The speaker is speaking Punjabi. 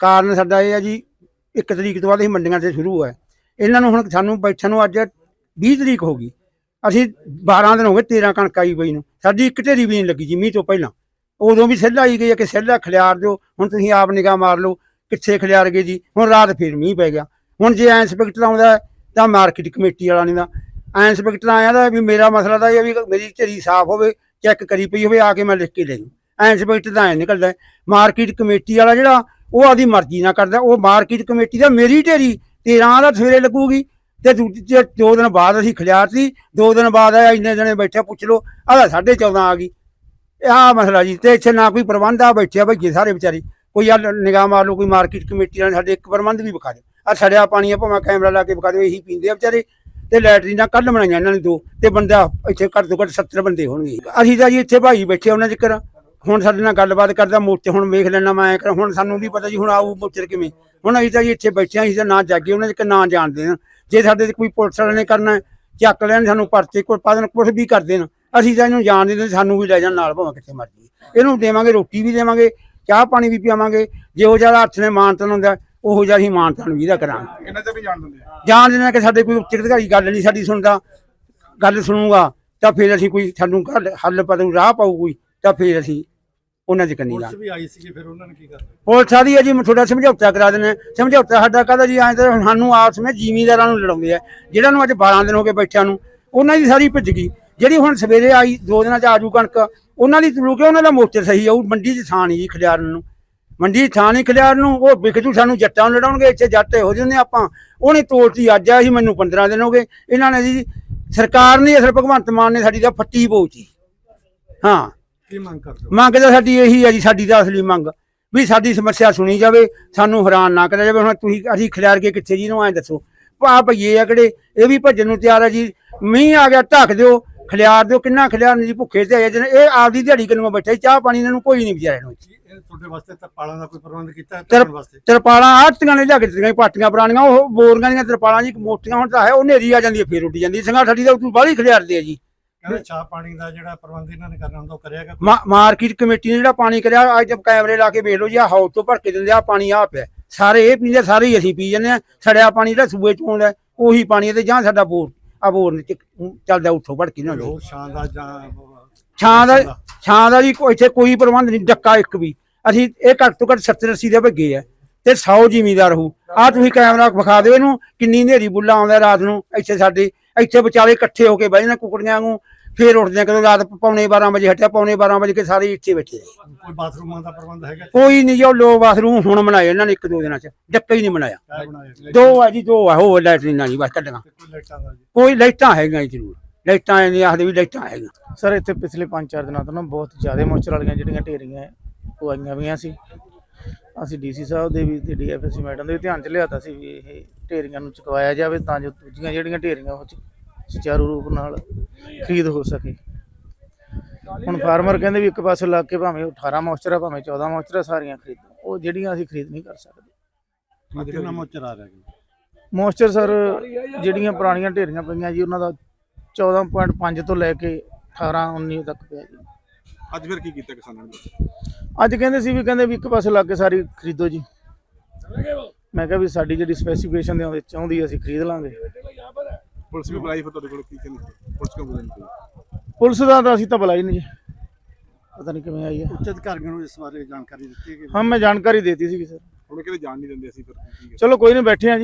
ਕਾਰਨ ਸਾਡਾ ਇਹ ਹੈ ਜੀ, ਇੱਕ ਤਰੀਕ ਤੋਂ ਬਾਅਦ ਇਹ ਮੰਡੀਆਂ ਤੇ ਸ਼ੁਰੂ ਹੈ ਇਹਨਾਂ ਨੂੰ ਹੁਣ ਸਾਨੂੰ ਬੈਠਣ ਨੂੰ ਅੱਜ 20 ਤਰੀਕ ਹੋ ਗਈ। ਅਸੀਂ 12 ਦਿਨ ਹੋ ਗਏ 13 ਕਣਕ ਆਈ ਪਈ ਨੂੰ। ਸਾਡੀ ਇੱਕ ਢੇਰੀ ਵੀ ਨਹੀਂ ਲੱਗੀ ਜੀ, ਮੀਂਹ ਤੋਂ ਪਹਿਲਾਂ। ਉਦੋਂ ਵੀ ਸੈੱਲ ਆਈ ਗਈ ਹੈ ਕਿ ਸੈੱਲਾ ਖਿਲਾਰ ਦਿਓ। ਹੁਣ ਤੁਸੀਂ ਆਪ ਨਿਗਾਹ ਮਾਰ ਲਓ, ਕਿੱਥੇ ਖਿਲਾਰ ਗਏ ਜੀ। ਹੁਣ ਰਾਤ ਫੇਰ ਮੀਂਹ ਪੈ ਗਿਆ। ਹੁਣ ਜੇ ਐ ਇੰਸਪੈਕਟਰ ਆਉਂਦਾ ਤਾਂ ਮਾਰਕੀਟ ਕਮੇਟੀ ਵਾਲਾ ਨਹੀਂ ਦਾ। ਇੰਸਪੈਕਟਰ ਆਇਆ ਦਾ ਵੀ ਮੇਰਾ ਮਸਲਾ ਤਾਂ ਇਹ ਆ ਵੀ ਮੇਰੀ ਢੇਰੀ ਸਾਫ਼ ਹੋਵੇ, ਚੈੱਕ ਕਰੀ ਪਈ ਹੋਵੇ, ਆ ਕੇ ਮੈਂ ਲਿਖ ਕੇ ਲੈ ਜੂ ਐ ਇੰਸਪੈਕਟਰ ਤਾਂ ਐ ਨਿਕਲਦਾ ਮਾਰਕੀਟ ਕਮੇਟੀ ਵਾਲਾ ਜਿਹੜਾ ਉਹ ਆਦੀ ਮਰਜ਼ੀ ਨਾਲ ਕਰਦਾ, ਉਹ ਮਾਰਕੀਟ ਕਮੇਟੀ ਦਾ ਮੇਰੀ ਢੇਰੀ 13 ਦਾ ਸਵੇਰੇ ਲੱਗੂਗੀ ਤੇ ਦੂਜੀ ਦੋ ਦਿਨ ਬਾਅਦ ਅਸੀਂ ਖਿਲਾਰਤੀ, ਦੋ ਦਿਨ ਬਾਅਦ ਆਇਆ, ਇੰਨੇ ਜਣੇ ਬੈਠੇ, ਪੁੱਛ ਲਓ, ਆਹ 14.5 ਆ ਗਈ। ਆਹ ਮਸਲਾ ਜੀ, ਤੇ ਇੱਥੇ ਨਾ ਕੋਈ ਪ੍ਰਬੰਧ ਆ ਬੈਠੇ ਆ ਭਈਏ ਸਾਰੇ ਵਿਚਾਰੇ, ਕੋਈ ਆ ਨਿਗਾਹ ਮਾਰ ਲਓ, ਕੋਈ ਮਾਰਕੀਟ ਕਮੇਟੀ ਨਾਲ ਸਾਡੇ ਇੱਕ ਪ੍ਰਬੰਧ ਵੀ ਵਿਖਾ ਦਿਓ। ਆ ਛੜਿਆ ਪਾਣੀ ਆ, ਭਾਵੇਂ ਕੈਮਰਾ ਲਾ ਕੇ ਵਿਖਾ ਦਿਓ, ਇਹੀ ਪੀਂਦੇ ਆ ਵਿਚਾਰੇ, ਤੇ ਲੈਟਰੀਨਾਂ ਕੱਲ ਬਣਾਈਆਂ ਇਹਨਾਂ ਨੇ ਦੋ, ਤੇ ਬੰਦਾ ਇੱਥੇ ਘੱਟ ਤੋਂ ਘੱਟ 70 ਬੰਦੇ ਹੋਣਗੇ। ਅਸੀਂ ਤਾਂ ਜੀ ਇੱਥੇ ਭਾਈ ਬੈਠੇ ਉਹਨਾਂ ਚੱਕਰ ਹੁਣ ਸਾਡੇ ਨਾਲ ਗੱਲਬਾਤ ਕਰਦਾ ਮੋਰਚੇ ਹੁਣ ਵੇਖ ਲੈਣਾ ਮੈਂ ਕਰ ਹੁਣ ਸਾਨੂੰ ਵੀ ਪਤਾ ਜੀ ਹੁਣ ਆਊ ਮੋਰਚੇ ਕਿਵੇਂ। ਹੁਣ ਅਸੀਂ ਤਾਂ ਜੀ ਇੱਥੇ ਬੈਠੇ ਹਾਂ ਅਸੀਂ ਤਾਂ ਨਾ ਜਾਗੇ ਉਹਨਾਂ ਦੇ ਨਾ ਜਾਣਦੇ ਹਾਂ ਜੇ ਸਾਡੇ ਤੇ ਕੋਈ ਪੁਲਿਸ ਵਾਲੇ ਨੇ ਕਰਨਾ ਹੈ, ਚੱਕ ਲੈਣ ਸਾਨੂੰ ਪਰਚੇ ਕੋਈ ਪਾ ਦੇਣ ਕੁਛ ਵੀ ਕਰ ਦੇਣ ਅਸੀਂ ਤਾਂ ਇਹਨੂੰ ਜਾਣ ਦਿੰਦੇ ਸਾਨੂੰ ਵੀ ਲੈ ਜਾਣ ਨਾਲ ਭਾਵੇਂ ਕਿੱਥੇ ਮਰਜ਼ੀ। ਇਹਨੂੰ ਦੇਵਾਂਗੇ ਰੋਟੀ ਵੀ ਦੇਵਾਂਗੇ ਚਾਹ ਪਾਣੀ ਵੀ ਪਿਆਵਾਂਗੇ ਜੇ ਉਹ ਜ਼ਿਆਦਾ ਹੱਥ ਨੇ ਮਾਨਤਨ ਹੁੰਦਾ ਉਹੋ ਜਿਹਾ ਅਸੀਂ ਮਾਨਤਨ ਵੀ ਦਾ ਕਰਾਂਗੇ। ਕਿੰਨਾ ਚਿਰ ਵੀ ਜਾਣ ਦਿੰਦੇ ਆ? ਜਾਣ ਦੇਣਾ ਕਿ ਸਾਡੇ ਕੋਈ ਉੱਚ ਅਧਿਕਾਰੀ ਗੱਲ ਨਹੀਂ ਸਾਡੀ ਸੁਣਦਾ ਗੱਲ ਸੁਣੂਗਾ ਤਾਂ ਫਿਰ ਅਸੀਂ ਕੋਈ ਸਾਨੂੰ ਹੱਲ ਪਤਾ ਰਾਹ ਪਾਊ ਕੋਈ ਤਾਂ ਫਿਰ ਅਸੀਂ ਉਹਨਾਂ ਦੀ ਕੰਨੀ ਲਾ। ਪੁਲਿਸ ਵੀ ਆਈ ਸੀਗੀ ਫਿਰ ਉਹਨਾਂ ਨੇ ਕੀ ਕਰਨਾ? ਪੁਲਿਸ ਆਦੀ ਹੈ ਜੀ ਥੋੜਾ ਸਮਝੌਤਾ ਕਰਾ ਹਾਂ। ਸਮਝੌਤਾ ਸਾਡਾ ਕਹਦਾ ਜੀ? ਐਂ ਤਾਂ ਸਾਨੂੰ ਆਪਸ ਵਿੱਚ ਜ਼ਿਮੀਂਦਾਰਾਂ ਨੂੰ ਲੜਾਉਂਦੇ ਆ ਜਿਹੜਾ ਨੂੰ ਅੱਜ 12 ਦਿਨ ਹੋ ਗਏ ਬੈਠਿਆਂ ਨੂੰ। ਉਹਨਾਂ ਦੀ ਸਾਰੀ ਭਿੱਜ ਗਈ। ਜਿਹੜੀ ਹੁਣ ਸਵੇਰੇ ਆਈ ਦੋ ਦਿਨਾਂ ਚ ਆਜੂ ਕਣਕ ਉਹਨਾਂ ਦੀ ਤੁਲੂ ਕੇ ਉਹਨਾਂ ਦਾ ਮੋਚਰ ਸਹੀ ਆਊ ਮੰਡੀ 'ਚ ਥਾਂ ਨਹੀਂ ਜੀ ਖਲਿਆਰਨ ਨੂੰ। ਮੰਡੀ ਥਾਂ ਨਹੀਂ ਖਲਿਆਰਨ ਨੂੰ ਉਹ ਵਿਕਜੂ ਸਾਨੂੰ ਜੱਟਾਂ ਨੂੰ ਲੜਾਉਣਗੇ ਇੱਥੇ ਜੱਟ ਹੋ ਜਾਂਦੇ ਆਪਾਂ। ਉਹਨੇ ਤੋਲਤੀ ਅੱਜ ਆ ਸੀ ਮੈਨੂੰ 15 ਦਿਨ ਹੋ ਗਏ। ਇਹਨਾਂ ਨੇ ਜੀ ਸਰਕਾਰ ਨੇ ਅਸਲ ਭਗਵੰਤ ਮਾਨ ਨੇ ਸਾਡੀ ਦਾ ਫੱਟੀ ਪੋਚੀ। ਹਾਂ। ਕੀ ਮੰਗ ਕਰਦੇ ਹੋ? ਮੰਗ ਤਾਂ ਸਾਡੀ ਇਹੀ ਹੈ ਜੀ ਸਾਡੀ ਤਾਂ ਅਸਲੀ ਮੰਗ। ਵੀ ਸਾਡੀ ਸਮੱਸਿਆ ਸੁਣੀ ਜਾਵੇ ਸਾਨੂੰ ਹੈਰਾਨ ਨਾ ਕਰਿਆ ਜਾਵੇ। ਹੁਣ ਤੁਸੀਂ ਅਸੀਂ ਖਿਲਾਰ ਕੇ ਕਿੱਥੇ ਜੀ ਨੂੰ ਐਂ ਦੱਸੋ। ਆ ਭਈਏ ਆ ਕਿਹੜੇ? ਇਹ ਵੀ ਭੱਜਣ ਨੂੰ ਤਿਆਰ ਆ ਜੀ। ਮੀਂਹ ਆ ਗਿਆ ਢੱਕ ਦਿਓ। ਖਿਲਾਰ ਦਿਓ ਕਿੰਨਾ ਖਿਲਾਰਨ ਜੀ ਭੁੱਖੇ ਤੇ ਆਏ ਜਨ। ਇਹ ਆਪਦੀ ਦਿਹਾੜੀ ਕਰਨ ਬੈਠੇ ਚਾਹ ਪਾਣੀ ਇਹਨਾਂ ਨੂੰ ਕੋਈ ਨਹੀਂ ਵਿਚਾਰੇ ਨੂੰ। ਕੀ ਇਹ ਤੁਹਾਡੇ ਵਾਸਤੇ ਤਾਂ ਪਾਲਾਂ ਦਾ ਕੋਈ ਪ੍ਰਬੰਧ ਕੀਤਾ ਵਾਸਤੇ? ਤਰਪਾਲਾਂ ਆਟੀਆਂ ਨੇ ਲਿਆ ਕੇ ਦਿੱਤੀਆਂ ਪਾਟੀਆਂ ਪੁਰਾਣੀਆਂ। ਉਹ ਬੋਰੀਆਂ ਦੀਆਂ ਤਰਪਾਲਾਂ ਜੀ ਮੋਟੀਆਂ ਹੁਣ ਤਾਂ ਹੈ ਉਹ ਨੇਰੀ ਆ ਜਾਂਦੀ ਹੈ ਫੇਰ ਉੱਡ ਜਾਂਦੀ। ਸੰਗਾ ਸਾਡੀ ਤਾਂ ਉਤੋਂ ਬਾਹਲੀ ਖਿਲਾਰਦੇ ਆ ਜੀ। ਕਹਿੰਦੇ ਚਾਹ ਪਾਣੀ ਦਾ ਜਿਹੜਾ ਪ੍ਰਬੰਧ ਇਹਨਾਂ ਨੇ ਕਰਨਾ ਹੁੰਦਾ ਉਹ ਕਰਿਆਗਾ ਮਾ- ਮਾਰਕੀਟ ਕਮੇਟੀ ਨੇ ਜਿਹੜਾ ਪਾਣੀ ਕਰਿਆ ਅੱਜ ਜਦ ਕੈਮਰੇ ਲਾ ਕੇ ਵੇਖ ਲਓ ਜੀ ਆ ਹਾਊਸ ਤੋਂ ਭਰ ਕੇ ਦਿੰਦੇ ਆ ਪਾਣੀ ਆ ਪਿਆ ਸਾਰੇ ਇਹ ਪੀਂਦੇ ਸਾਰੇ ਹੀ ਅਸੀਂ ਪੀ ਜੰਨੇ ਆ। ਸੜਿਆ ਪਾਣੀ ਜਿਹੜਾ ਸੂਏ ਚੋਂ ਆਉਂਦਾ ਉਹੀ ਪਾਣੀ ਹੈ ਤੇ ਜਾਂ ਸਾਡਾ ਬੋਰ ਆ ਬੋਰ ਨੇ ਚ- ਚੱਲਦਾ ਉੱਥੋਂ ਭੜ ਕੇ ਨਾ ਲਓ ਹੋਰ ਸ਼ਾਨ ਦਾ ਜਾਂ ਛਾਂ ਦਾ ਛਾਂ ਦਾ। ਜੀ ਕੋਈ ਇੱਥੇ ਕੋਈ ਪ੍ਰਬੰਧ ਨਹੀਂ ਡੱਕਾ ਇੱਕ ਵੀ। ਅਸੀਂ ਇਹ ਘੱਟ ਤੋਂ ਘੱਟ 70 80 ਦੇ ਭੱਗੇ ਆ ਤੇ 100 ਜ਼ਿਮੀਦਾਰ ਹੋ ਆ ਤੁਸੀਂ ਕੈਮਰਾ ਵਿਖਾ ਦਿਓ ਇਹਨੂੰ ਕਿੰਨੀ ਹਨੇਰੀ ਬੁੱਲਾ ਆਉਂਦਾ ਰਾਤ ਨੂੰ ਇੱਥੇ ਸਾਡੇ ਇੱਥੇ ਵਿਚਾਲੇ ਇਕੱਠੇ ਹੋ ਕੇ ਬਹਿ ਜਾਂਦੇ ਕੁਕੜੀਆਂ ਨੂੰ ਫੇਰ ਉੱਠਦੇ ਆ ਕਦੋਂ ਰਾਤ ਪੌਣੇ 12 ਵਜੇ ਹਟਿਆ ਪੌਣੇ 12 ਵਜੇ ਕੇ ਸਾਰੇ ਇੱਥੇ ਬੈਠੇ ਆ। ਕੋਈ ਬਾਥਰੂਮਾਂ ਦਾ ਪ੍ਰਬੰਧ ਹੈਗਾ? ਕੋਈ ਨਹੀਂ ਜੋ ਲੋ ਬਾਥਰੂਮ ਹੁਣ ਬਣਾਏ ਇਹਨਾਂ ਨੇ ਇੱਕ ਦੋ ਦਿਨਾਂ ਚ ਡੱਕਾ ਹੀ ਨਹੀਂ ਬਣਾਇਆ। ਕਿਆ ਬਣਾਇਆ ਦੋ ਆ ਜੀ ਦੋ ਆ ਹੋ ਲੈਟਰੀਨਾਂ ਜੀ ਬਸ ਕੱਢੀਆਂ। ਤੇ ਕੋਈ ਲਾਈਟਾਂ ਦਾ ਜੀ? ਕੋਈ ਲਾਈਟਾਂ ਹੈਗੀਆਂ ਜੀ ਜ਼ਰੂਰ ਲਾਈਟਾਂ ਇਹ ਨਹੀਂ ਆਖਦੇ ਵੀ ਲਾਈਟਾਂ ਹੈਗੀਆਂ। ਸਰ ਇੱਥੇ ਪਿਛਲੇ 5-4 ਦਿਨਾਂ ਤੋਂ ਨਾ ਬਹੁਤ ਜ਼ਿਆਦਾ ਮੋਇਸਚਰ ਵਾਲੀਆਂ ਜਿਹੜੀਆਂ ਢੇਰੀਆਂ ਹੈ, ਉਹ ਆਈਆਂ ਵੀਆਂ ਸੀ। ਅਸੀਂ ਡੀਸੀ ਸਾਹਿਬ ਦੇ ਵੀ ਤੇ ਡੀਐਫਐਸਸੀ ਮੈਡਮ ਦੇ ਵੀ ਧਿਆਨ ਚ ਲਿਆਤਾ ਸੀ ਵੀ ਇਹ ਢੇਰੀਆਂ ਨੂੰ ਚੁਕਵਾਇਆ ਜਾਵੇ ਤਾਂ ਜੋ ਦੂਜੀਆਂ ਜਿਹੜੀਆਂ ਢੇਰੀਆਂ ਉਹ 'ਚ ਸੁਚਾਰੂ ਰੂਪ ਨਾਲ ਖਰੀਦ ਹੋ ਸਕੇ। ਹੁਣ ਫਾਰਮਰ ਕਹਿੰਦੇ ਵੀ ਇੱਕ ਪਾਸੇ ਲੱਗ ਕੇ ਭਾਵੇਂ ਉਹ 18 ਮੋਇਸਚਰ ਆ ਭਾਵੇਂ 14 ਮੋਇਸਚਰ ਆ ਸਾਰੀਆਂ ਖਰੀਦ ਉਹ ਜਿਹੜੀਆਂ ਅਸੀਂ ਖਰੀਦ ਨਹੀਂ ਕਰ ਸਕਦੇ। ਕਿੰਨਾ ਮੋਚਰ ਆ ਰਿਹਾ ਜੀ? ਮੋਇਸਚਰ ਸਰ ਜਿਹੜੀਆਂ ਪੁਰਾਣੀਆਂ ਢੇਰੀਆਂ ਪਈਆਂ ਜੀ ਉਹਨਾਂ ਦਾ 14.5 ਤੋਂ ਲੈ ਕੇ 18 19 ਤੱਕ ਪਿਆ ਜੀ। ਅੱਜ ਫਿਰ ਕੀ ਕੀਤਾ ਕਿਸਾਨਾਂ ਨੇ? ਅੱਜ ਕਹਿੰਦੇ ਸੀ ਵੀ ਕਹਿੰਦੇ ਵੀ ਇੱਕ ਪਾਸੇ ਲੱਗ ਕੇ ਸਾਰੀ ਖਰੀਦੋ ਜੀ। ਮੈਂ ਕਿਹਾ ਵੀ ਸਾਡੀ ਜਿਹੜੀ ਸਪੈਸੀਫਿਕੇਸ਼ਨ ਦੇ ਆਉਂਦੀ ਅਸੀਂ ਖਰੀਦ ਲਾਂਗੇ। ਪੁਲਿਸ ਵੀ ਬੁਲਾਈ ਫਿਰ ਤੁਹਾਡੇ ਕੋਲ ਕੀ ਕਹਿੰਦੀ? ਪੁਲਿਸ ਕਿਉਂ ਬੁਲਾਈ ਪੁਲਿਸ ਦਾ ਤਾਂ ਅਸੀਂ ਤਾਂ ਬੁਲਾਈ ਨਹੀਂ ਜੀ। ਪਤਾ ਨਹੀਂ ਕਿਵੇਂ ਆਈ ਹੈ। ਉੱਚ ਅਧਿਕਾਰੀਆਂ ਨੂੰ ਇਸ ਬਾਰੇ ਜਾਣਕਾਰੀ ਦਿੱਤੀ ਹੈ ਕਿ ਹਾਂ ਮੈਂ ਜਾਣਕਾਰੀ ਦੇਤੀ ਸੀ ਸਰ। ਹੁਣ ਕਿਤੇ ਜਾਣ ਨਹੀਂ ਦਿੰਦੇ ਅਸੀਂ ਫਿਰ ਚਲੋ ਕੋਈ ਨਹੀਂ ਬੈਠੇ ਆ ਜੀ।